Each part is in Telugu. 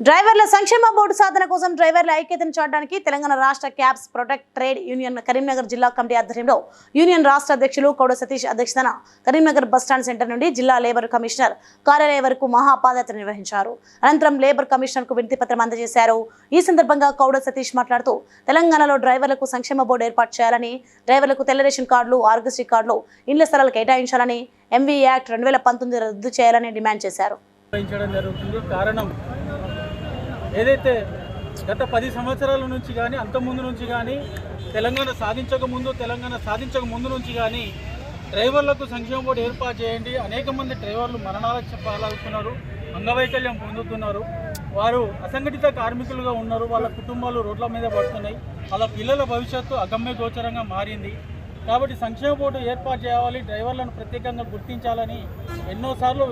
డ్రైవర్ల సంక్షేమ బోర్డు సాధన కోసం డ్రైవర్ల ఐక్యతను చూడడానికి తెలంగాణ రాష్ట్ర cabs protect trade union Karimnagar జిల్లా కమిటీ ఆధ్వర్యంలో యూనియన్ రాష్ట్ర అధ్యక్షులు కౌడ సతీష్ అధ్యక్షతన కరీంనగర్ బస్టాండ్ సెంటర్ నుండి జిల్లా లేబర్ కమిషనర్ కార్యాలయం వరకు మహాపాదయాత్ర నిర్వహించారు. అనంతరం లేబర్ కమిషనర్కు వినతి పత్రం అందజేశారు. ఈ సందర్భంగా కౌడ సతీష్ మాట్లాడుతూ తెలంగాణలో డ్రైవర్లకు సంక్షేమ బోర్డు ఏర్పాటు చేయాలని డ్రైవర్లకు తెల్ల రేషన్ కార్డులు ఆరోగ్యశ్రీ కార్డులు ఇండ్ల స్థలాలు కేటాయించాలని ఎంవీ యాక్ట్ రెండు వేల పంతొమ్మిది రద్దు చేయాలని డిమాండ్ చేశారు. కారణం ఏదైతే గత పది సంవత్సరాల నుంచి కానీ అంతకుముందు నుంచి కానీ తెలంగాణ సాధించక ముందు తెలంగాణ సాధించక ముందు నుంచి కానీ డ్రైవర్లకు సంక్షేమ బోర్డు ఏర్పాటు చేయండి. అనేక మంది డ్రైవర్లు మరణాలకు పాలవుతున్నారు అంగవైకల్యం పొందుతున్నారు. వారు అసంఘటిత కార్మికులుగా ఉన్నారు. వాళ్ళ కుటుంబాలు రోడ్ల మీద పడుతున్నాయి. వాళ్ళ పిల్లల భవిష్యత్తు అగమ్య గోచరంగా మారింది. కాబట్టి సంక్షేమ బోర్డు ఏర్పాటు చేయాలి. డ్రైవర్లను ప్రత్యేకంగా గుర్తించాలని ఎన్నోసార్లు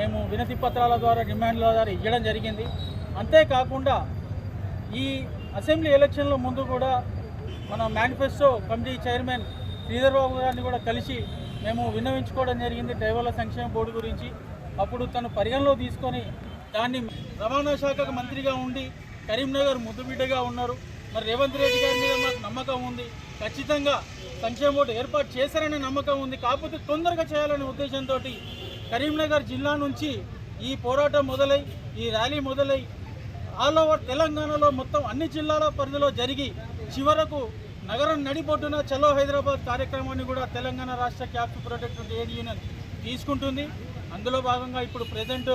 మేము వినతి పత్రాల ద్వారా డిమాండ్ల ద్వారా ఇవ్వడం జరిగింది. అంతేకాకుండా ఈ అసెంబ్లీ ఎలక్షన్ల ముందు కూడా మన manifesto committee chairman Sridhar Babu గారిని కూడా కలిసి మేము విన్నవించుకోవడం జరిగింది డ్రైవర్ల సంక్షేమ బోర్డు గురించి. అప్పుడు తను పరిగణలో తీసుకొని దాన్ని రవాణా శాఖకు మంత్రిగా ఉండి కరీంనగర్ ముద్దుబిడ్డగా ఉన్నారు. మరి రేవంత్ రెడ్డి గారి మీద మాకు నమ్మకం ఉంది. ఖచ్చితంగా సంక్షేమ బోర్డు ఏర్పాటు చేశారనే నమ్మకం ఉంది. కాకపోతే తొందరగా చేయాలనే ఉద్దేశంతో కరీంనగర్ జిల్లా నుంచి ఈ పోరాటం మొదలై ఈ ర్యాలీ మొదలై ఆల్ ఓవర్ తెలంగాణలో మొత్తం అన్ని జిల్లాల పరిధిలో జరిగి చివరకు నగరం నడిబొడ్డున చలో హైదరాబాద్ కార్యక్రమాన్ని కూడా తెలంగాణ రాష్ట్ర క్యాప్ ప్రొటెక్ట్ ట్రేడ్ యూనియన్ తీసుకుంటుంది. అందులో భాగంగా ఇప్పుడు ప్రజెంట్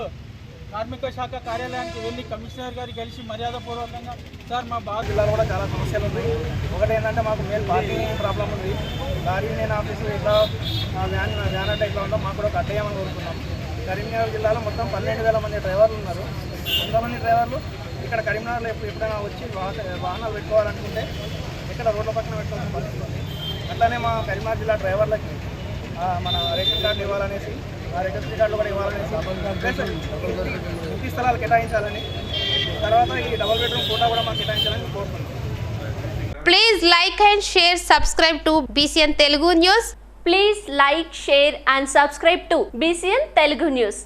కార్మిక శాఖ కార్యాలయానికి వెళ్ళి కమిషనర్ గారికి కలిసి మర్యాదపూర్వకంగా సార్ మా బాధ జిల్లాలో కూడా చాలా సమస్యలు ఉన్నాయి ఒకటి ఏంటంటే మాకు మెయిన్ పార్కింగ్ ప్రాబ్లం ఉంది. లారీ నేను ఆఫీసు ఇట్లా వ్యాన్ వ్యాన్ అంటే ఇట్లా ఉందో మాకు కూడా కట్టేయమని కోరుతున్నాం కరీంనగర్ జిల్లాలో మొత్తం పన్నెండు వేల మంది డ్రైవర్లు ఉన్నారు. ఎంతమంది డ్రైవర్లు ఇక్కడ కరీంనగర్లో ఎప్పుడు ఎప్పుడైనా వచ్చి వాహనాలు పెట్టుకోవాలనుకుంటే ఇక్కడ రోడ్ల పక్కన పెట్టుకోవాల్సిన పరిస్థితి ఉంది. అట్లానే మా కరీంనగర్ జిల్లా డ్రైవర్లకి మన రేషన్ కార్డులు ఇవ్వాలనేసి ఆ రేషన్ కార్డులు కూడా ఇవ్వాలనేసి ఇంటి స్థలాలు కేటాయించాలని తర్వాత ఈ డబుల్ బెడ్రూమ్ కోటా కూడా మాకు కేటాయించాలని కోరుతున్నాం please like and share subscribe to BCN Telugu news please like share and subscribe to BCN Telugu news